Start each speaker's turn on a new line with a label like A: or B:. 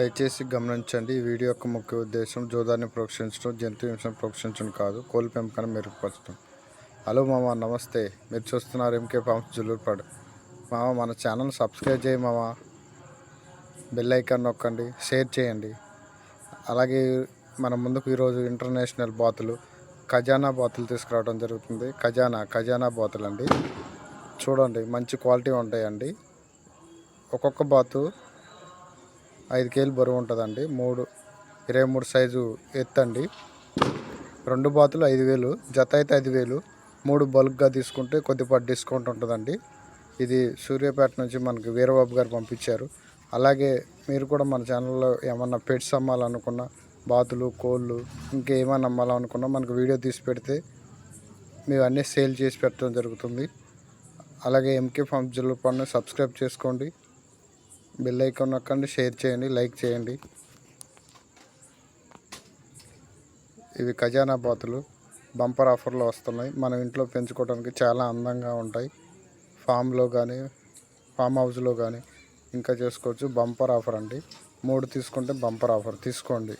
A: దయచేసి గమనించండి ఈ వీడియో యొక్క ముఖ్య ఉద్దేశం జోదాన్ని ప్రోక్షించడం జంతు హింసను ప్రోక్షించడం కాదు కోళ్ళ పెంపకాన్ని మెరుగుపరచడం. హలో మామ నమస్తే. మీరు చూస్తున్నారు ఎంకే ఫార్మ్స్ జుల్లూరుపాడు మామ మన ఛానల్ సబ్స్క్రైబ్ చేయి మామ. బెల్ ఐకాన్ నొక్కండి షేర్ చేయండి. అలాగే మన ముందుకు ఈరోజు ఇంటర్నేషనల్ బాతులు ఖజానా బాతులు తీసుకురావడం జరుగుతుంది. ఖజానా ఖజానా బాతులు అండి చూడండి మంచి క్వాలిటీ ఉంటాయండి. ఒక్కొక్క బాతు ఐదు కేలు బరువు ఉంటుందండి. మూడు ఇరవై మూడు సైజు ఎత్తండి. రెండు బాతులు ఐదు వేలు జత అయితే ఐదు వేలు మూడు బల్క్గా తీసుకుంటే కొద్దిపాటి డిస్కౌంట్ ఉంటుందండి. ఇది సూర్యాపేట నుంచి మనకి వీరబాబు గారు పంపించారు. అలాగే మీరు కూడా మన ఛానల్లో ఏమన్నా పెట్స్ అమ్మాలనుకున్నా బాతులు కోళ్ళు ఇంకేమైనా అమ్మాలనుకున్నా మనకు వీడియో తీసి పెడితే మేము అన్నీ సేల్ చేసి పెట్టడం జరుగుతుంది. అలాగే ఎంకే ఫార్మ్ జిల్లు పన్ను సబ్స్క్రైబ్ చేసుకోండి. బెల్ ఐకాన్ నొక్కండి షేర్ చేయండి లైక్ చేయండి. ఇవి ఖజానా బాతులు బంపర్ ఆఫర్లో వస్తున్నాయి. మనం ఇంట్లో పెంచుకోవడానికి చాలా అందంగా ఉంటాయి. ఫామ్లో కానీ ఫామ్ హౌస్లో కానీ ఇంకా చేసుకోవచ్చు. బంపర్ ఆఫర్ అండి. మూడు తీసుకుంటే బంపర్ ఆఫర్ తీసుకోండి.